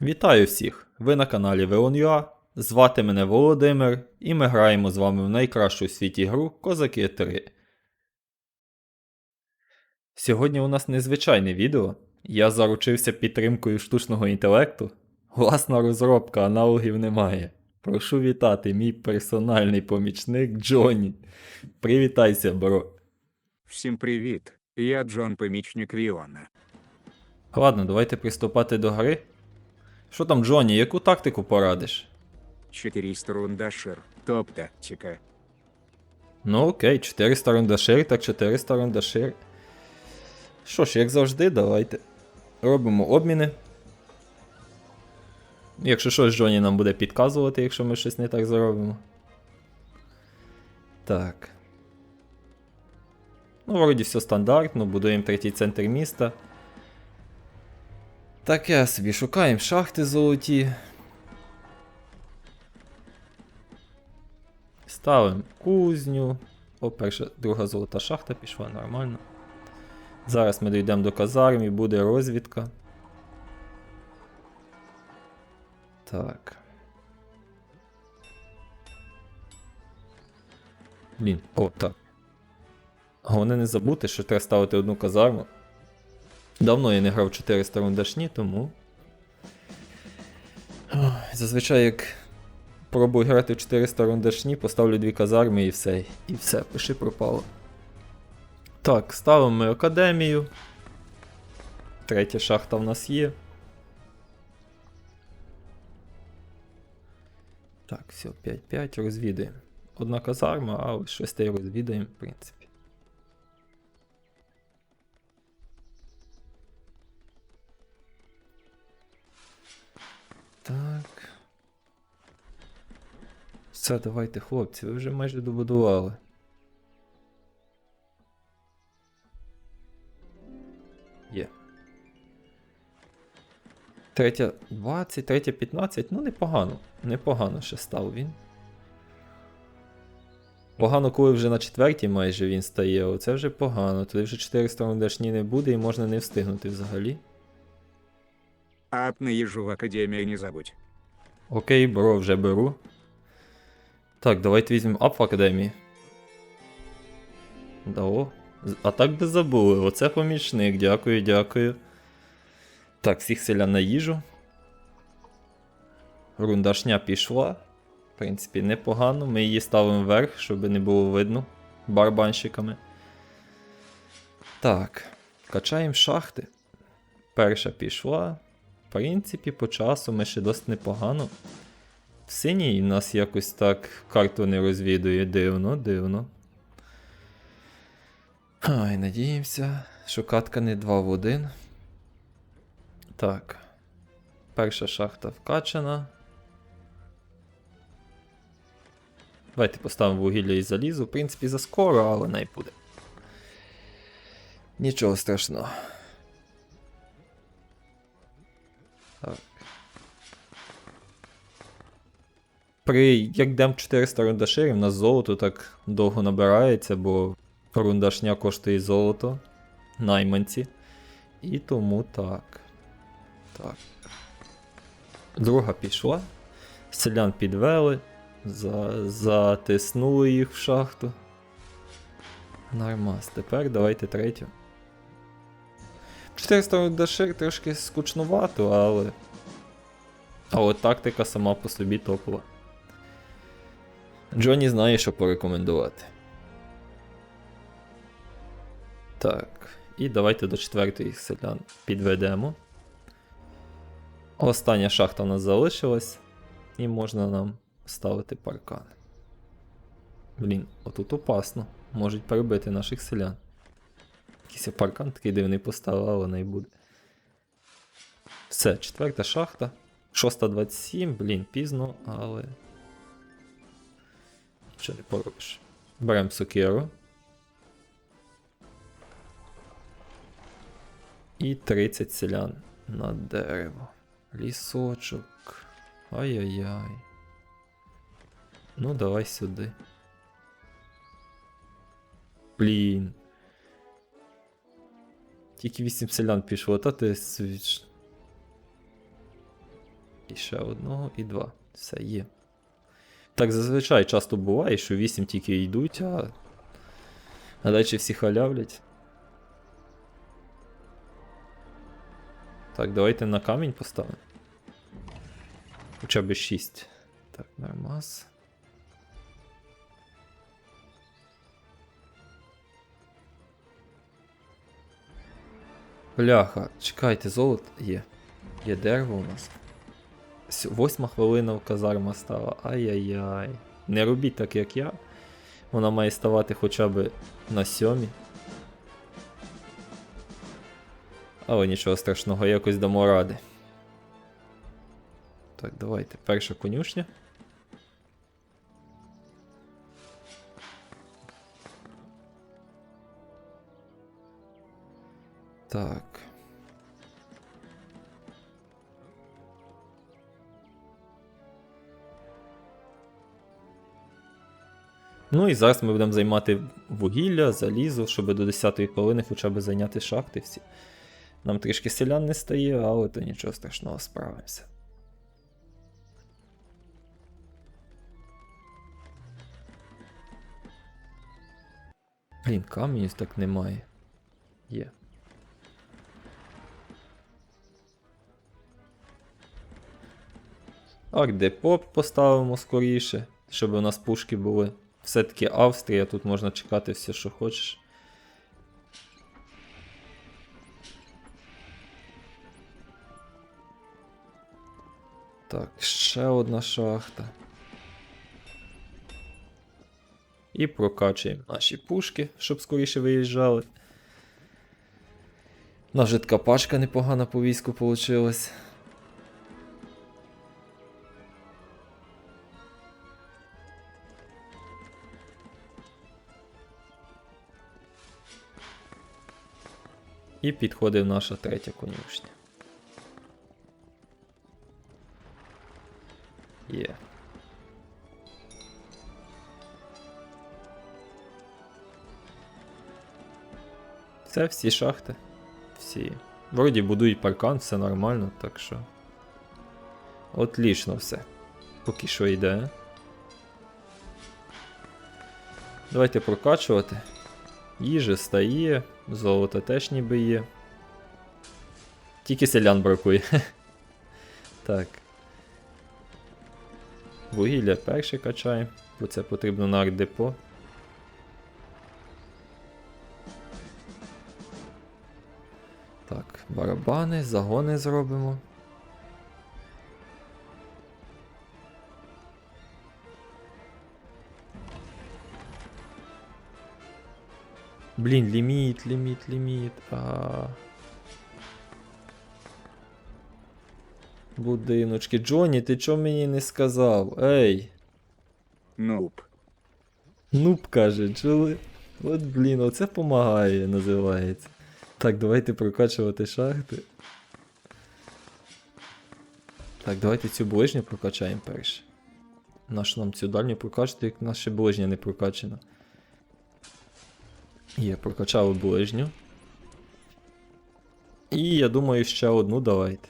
Вітаю всіх! Ви на каналі Veon.ua, Звати мене Володимир, і ми граємо з вами в найкращу у світі гру Козаки 3. Сьогодні у нас незвичайне відео. Я заручився підтримкою штучного інтелекту. Власна розробка, аналогів немає. Прошу вітати, мій персональний помічник Джонні. Привітайся, бро. Всім привіт! Я Джон Помічник Віона. Ладно, давайте приступати до гри. Що там, Джонні, яку тактику порадиш? 400 рундашир. Топ-тактика. Ну окей, 400 рундашир, так 400 рундашир. Що ж, як завжди, давайте. Робимо обміни. Якщо щось, Джоні нам буде підказувати, якщо ми щось не так зробимо. Так. Ну, вроді все стандартно, будуємо третій центр міста. Таке собі шукаємо шахти золоті. Ставимо кузню. О, перша, друга золота шахта пішла нормально. Зараз ми дійдемо до казарм і буде розвідка. Так. Блін, о, так. Головне не забути, що треба ставити одну казарму. Давно я не грав 400 рундашні, тому. Зазвичай як пробую грати в 400 рундашні, поставлю дві казарми і все. І все, пиши пропало. Так, ставимо ми академію. Третя шахта в нас є. Так, все, 5-5 розвідаємо. Одна казарма, щось те й розвідаємо, в принципі. Все, давайте, хлопці, ви вже майже добудували. Є. Третя 20, третя 15, ну непогано. Непогано ще став він. Погано, коли вже на четвертій майже він стає, оце вже погано. Тоді вже 400 рундашні не буде і можна не встигнути взагалі. Ап на їжу в академії не забудь. Окей, бро, вже беру. Так, давайте візьмемо ап в академії. Да, о. А так би забули. Оце помічник. Дякую, дякую. Так, всіх селян на їжу. Рундашня пішла. В принципі, непогано. Ми її ставимо вверх, щоб не було видно барабанщиками. Так, качаємо шахти. Перша пішла. В принципі, по часу ми ще досить непогано. В синій нас якось так карту не розвідує. Дивно, дивно. Ай, надіємося, що катка не 2 в 1. Так. Перша шахта вкачана. Давайте поставимо вугілля і залізо. В принципі, заскоро, але не буде. Нічого страшного. При як йдемо 400 рундаширів, у нас золото так довго набирається, бо рундашня коштує золото. Найманці. І тому так. Так. Друга пішла. Селян підвели. За... Затиснули їх в шахту. Нормас. Тепер давайте третю. 400 рундашир трошки скучнувато, але. Але тактика сама по собі топова. Джонні знає, що порекомендувати. Так. І давайте до четвертої селян підведемо. Остання шахта у нас залишилась. І можна нам ставити паркан. Блін, отут опасно. Можуть перебити наших селян. Якийсь паркан такий дивний поставив, але не буде. Все, четверта шахта. 6.27, блін, пізно, але. Що не поробиш? Беремо сокиру. І 30 селян на дерево. Лісочок. Ай-яй-яй. Ну, давай сюди. Блін. Тільки 8 селян пішло, та ти свіч. ще одного і два. Все є. Так зазвичай часто буває, що 8 тільки йдуть, а. А далі всі халявлять. Так, давайте на камінь поставимо. Хоча б 6. Так, нормас. Бляха, чекайте, золото є. Є дерево у нас. Восьма хвилина в казарма стала. Ай-яй-яй. Не робіть так, як я. Вона має ставати хоча б на сьомій. Але нічого страшного, якось дамо ради. Так, давайте. Перша конюшня. Ну і зараз ми будемо займати вугілля, залізо, щоб до 10-ї хвилини хоча б зайняти шахти всі. Нам трішки селян не стає, але то нічого страшного, справимося. Блін, каменю так немає. Є. Ардепоп поставимо скоріше, щоб у нас пушки були. Все-таки Австрія, тут можна чекати все, що хочеш. Так, ще одна шахта. І прокачуємо наші пушки, щоб скоріше виїжджали. Нас така пачка непогана по війську получилась. І підходить наша третя конюшня. Є. Це всі шахти. Всі. Вроді будують паркан, все нормально, так що. Отлічно все. Поки що йде. Давайте прокачувати. Їжа стає, золото теж ніби є. Тільки селян бракує. так. Вугілля перше качаємо, бо це потрібно на арт-депо. Так, барабани, загони зробимо. Блін, ліміт, ліміт, ліміт. А... Будиночки. Джонні, ти чого мені не сказав? Ей! Нуб. Нуб каже, чули? От блін, оце помагає, називається. Так, давайте прокачувати шахти. Так, давайте цю ближню прокачаємо перше. Нашу нам цю дальню прокачати, як наша ближня не прокачана. Є, прокачали ближню. І я думаю, ще одну давайте.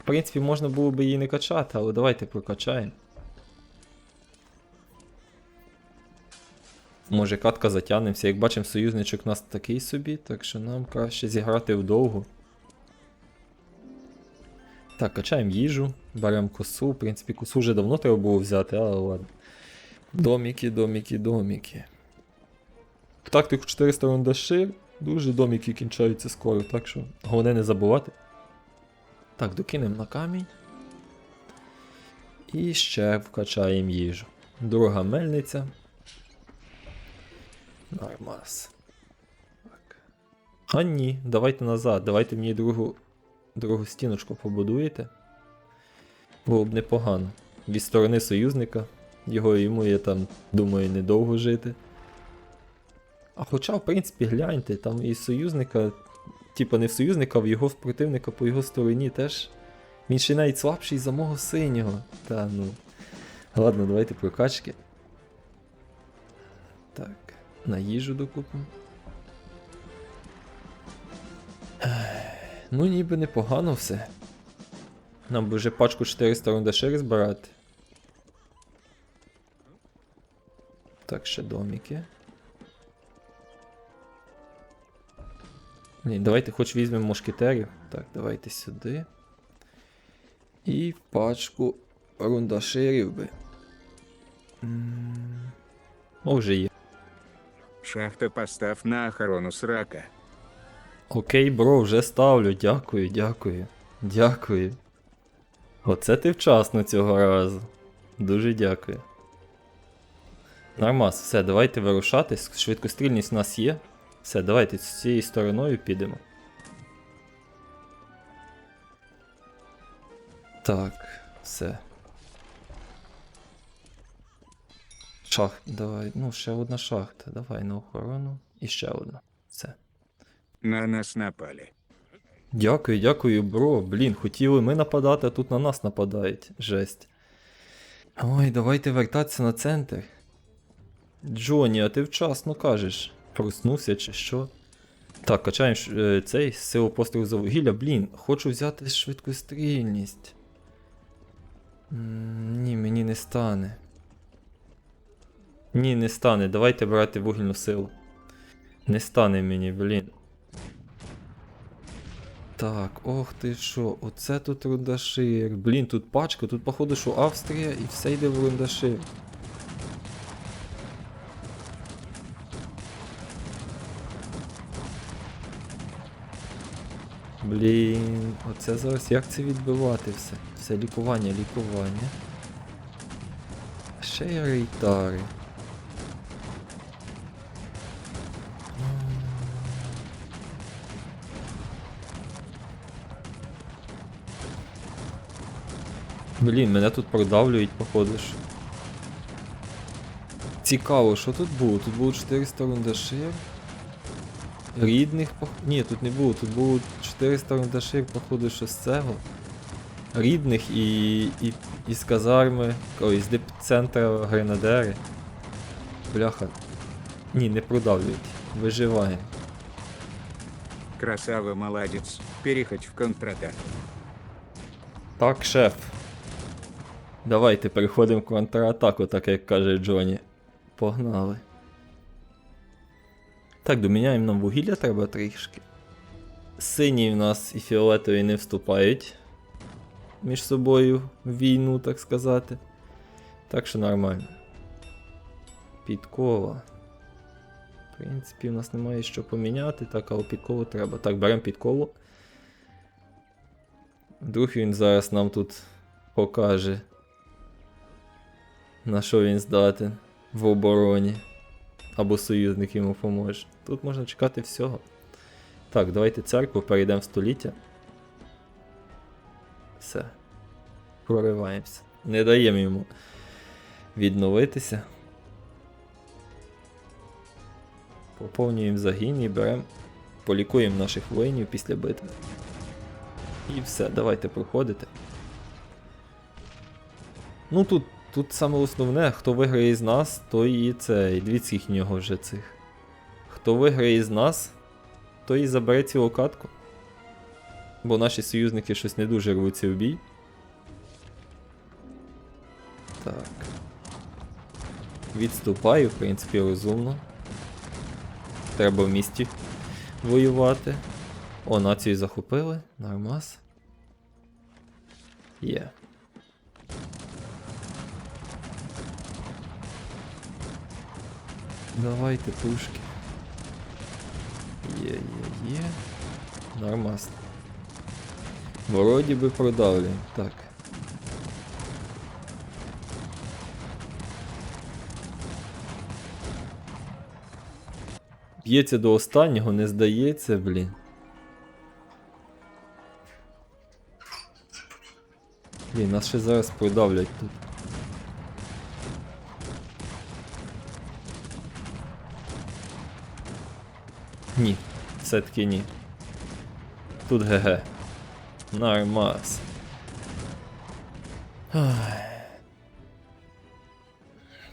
В принципі, можна було би її не качати, але давайте прокачаємо. Може катка затягнемося. Як бачимо, союзничок у нас такий собі, так що нам краще зіграти вдовгу. Так, качаємо їжу, беремо косу. В принципі, косу вже давно треба було взяти, але ладно. Доміки, доміки, доміки. В тактику 400 рундашир. Дуже доміки кінчаються скоро, так що головне не забувати. Так, докинемо на камінь. І ще вкачаємо їжу. Друга мельниця. Нормас. А ні, давайте назад. Давайте мені другу, другу стіночку побудуєте. Було б непогано. Від сторони союзника. Його йому я там, думаю, недовго жити. А хоча, в принципі, гляньте, там і союзника, типа не в союзника, в його противника по його стороні теж. Він ще навіть слабший за мого синього. Та ну. Ладно, давайте прокачки. Так, на їжу докупимо. Ну, ніби непогано все. Нам би вже пачку 400 рундашир збирати. Так, ще доміки. Ні, давайте хоч візьмемо мушкетерів. Так, давайте сюди. І пачку рундаширів би. О, вже є. Шахта постав на охорону срака. Окей, бро, вже ставлю. Дякую, дякую. Дякую. Оце ти вчасно цього разу. Дуже дякую. Нормас, все, давайте вирушати. Швидкострільність у нас є. Все, давайте з цією стороною підемо. Так, все. Шахт, давай. Ну, ще одна шахта. Давай на охорону. І ще одна. Все. На нас напали. Дякую, дякую, бро. Блін, хотіли ми нападати, а тут на нас нападають. Жесть. Ой, давайте вертатися на центр. Джоні, а ти вчасно кажеш. Проснувся чи що? Так, качаємо е, цей силу пострілу за вугілля. Блін, хочу взяти швидкострільність. Ні, мені не стане. Ні, не стане. Давайте брати вугільну силу. Не стане мені, блін. Так, ох ти що, оце тут рундашир. Блін, тут пачка, тут походу, що Австрія і все йде в рундашир. Блін, оце зараз як це відбивати все? Все лікування, лікування. Ще й рейтари. Блін, мене тут продавлюють, походу. що. Цікаво, що тут було? Тут було 400 рундашир. Рідних, пох... Ні, тут не було, тут було 400 рундашир, походу, що з цього. Рідних і. і, і з казарми. Ой, з депцентра гренадери. Бляха. Ні, не продавлюють. Виживаємо. Красава, молодец. Переходь в контратаку. Так, шеф. Давайте переходимо в контратаку, так як каже Джоні. Погнали. Так, доміняємо нам вугілля треба трішки. Сині в нас і фіолетові не вступають між собою в війну, так сказати. Так що нормально. Підкова. В принципі, в нас немає що поміняти, так, але підкову треба. Так, беремо підкову. Вдруг він зараз нам тут покаже, на що він здатен в обороні. Або союзник йому поможе. Тут можна чекати всього. Так, давайте церкву перейдемо в століття. Все. Прориваємося. Не даємо йому відновитися. Поповнюємо загін і беремо. Полікуємо наших воїнів після битви. І все, давайте проходити. Ну тут, тут саме основне, хто виграє з нас, той і це. І дивіться їх нього вже цих. Хто виграє з нас, той і забере цілу катку. Бо наші союзники щось не дуже рвуться в бій. Так. Відступаю, в принципі, розумно. Треба в місті воювати. О, націю захопили. Нормас. Є. Давайте пушки. Є, є, є. Нормас. Вроді би продавлюємо. Так. Б'ється до останнього, не здається, блін. Блін, нас ще зараз продавлять тут. Ні, все-таки ні. Тут ГГ. Нормас.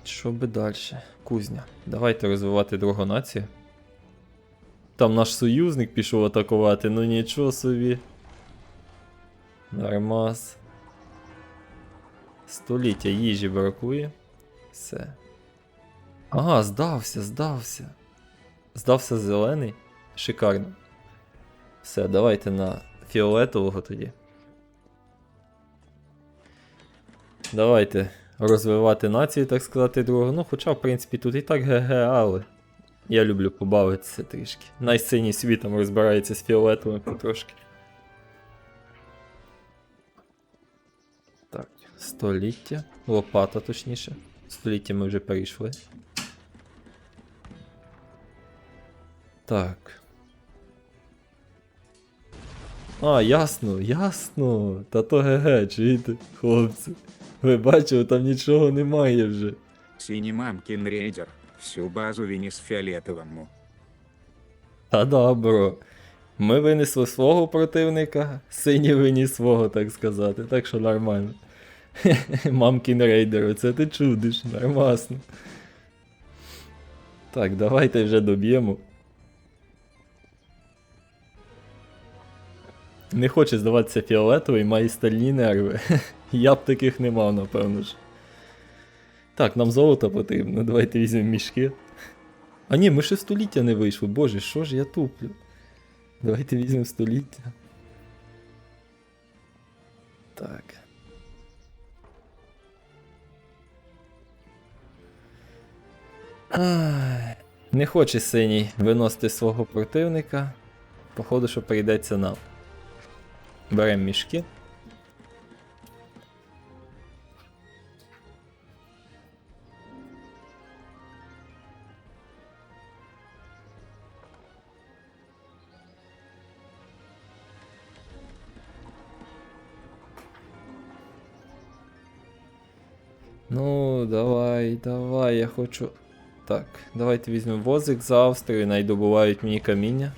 Що би далі? Кузня. Давайте розвивати другу націю. Там наш союзник пішов атакувати, ну нічого собі. Нормас. Століття їжі бракує. Все. Ага, здався, здався. Здався зелений. Шикарно. Все, давайте на фіолетового тоді. Давайте розвивати націю, так сказати, другого. Ну, хоча, в принципі, тут і так ГГ, але. Я люблю побавитися трішки. Найсиній світом розбирається з фіолетовим потрошки. Так, століття. Лопата, точніше. Століття ми вже перейшли. Так. А, ясно, ясно. Та то ГГ, чуєте, хлопці. Ви бачили, там нічого немає вже. Синий мамкин рейдер. Всю базу вынес фиолетовому. Та да, бро. Ми винесли свого противника, синій виніс свого, так сказати. Так що нормально. Мамкін рейдер, оце ти чудиш, нормасно. Так, давайте вже доб'ємо. Не хоче здаватися фіолетовий, має стальні нерви. Я б таких не мав, напевно ж. Так, нам золото потрібно. Давайте візьмемо мішки. А ні, ми ще століття не вийшли. Боже, що ж я туплю? Давайте візьмемо століття. Так. Не хоче синій виносити свого противника. Походу, що прийдеться нам. Беремо мішки. Ну, давай, давай, я хочу. Так, давайте візьмемо возик за Австрію, найдобувають мені каміння.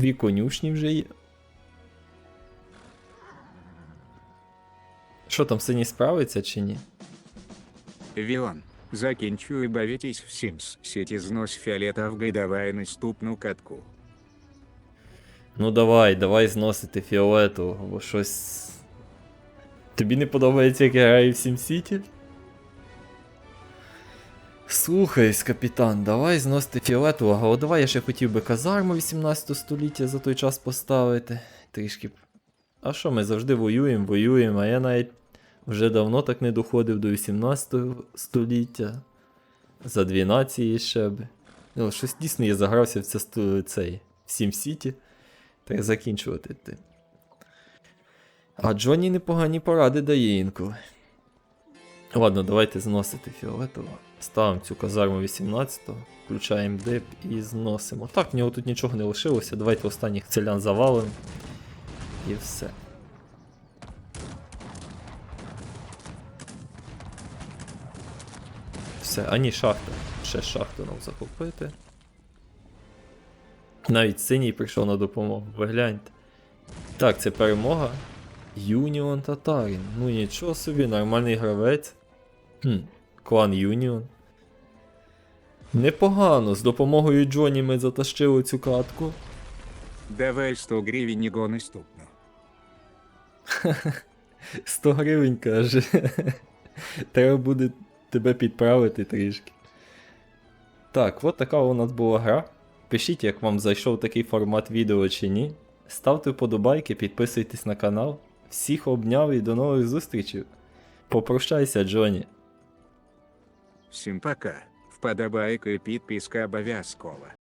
Дві конюшні вже є. Що там, синій справиться чи ні? Вион, закінчу і бавитесь в Sims. Сети знос фиолетов давай наступну катку. Ну давай, давай зносити фіолетового, бо щось. Тобі не подобається, як я граю в SimCity? Слухайсь, капітан, давай зносити фіолетового, але давай я ще хотів би казарму 18 століття за той час поставити. Трішки. А що, ми завжди воюємо, воюємо, а я навіть вже давно так не доходив до 18 століття. За дві нації ще би. Ну, щось дійсно я загрався в це цей в SimCity. Треба закінчувати ти. А Джонні непогані поради дає інколи. Ладно, давайте зносити фіолетово. Ставимо цю казарму 18-го, включаємо дип і зносимо. Так, в нього тут нічого не лишилося. Давайте останніх селян завалимо. І все. Все, а ні, шахта. Ще шахту нам захопити. Навіть синій прийшов на допомогу, ви гляньте. Так, це перемога. Юніон Татарін. Ну нічого собі, нормальний гравець. Хм, клан Юніон. Непогано, з допомогою Джоні ми затащили цю катку. Давай 100 гривен його наступну. 100 гривень каже. Треба буде тебе підправити трішки. Так, от така у нас була гра. Пишіть, як вам зайшов такий формат відео чи ні. Ставте вподобайки, підписуйтесь на канал. Всіх обняв і до нових зустрічей. Попрощайся, Джоні. Всім пока. Вподобайка і підписка обов'язково.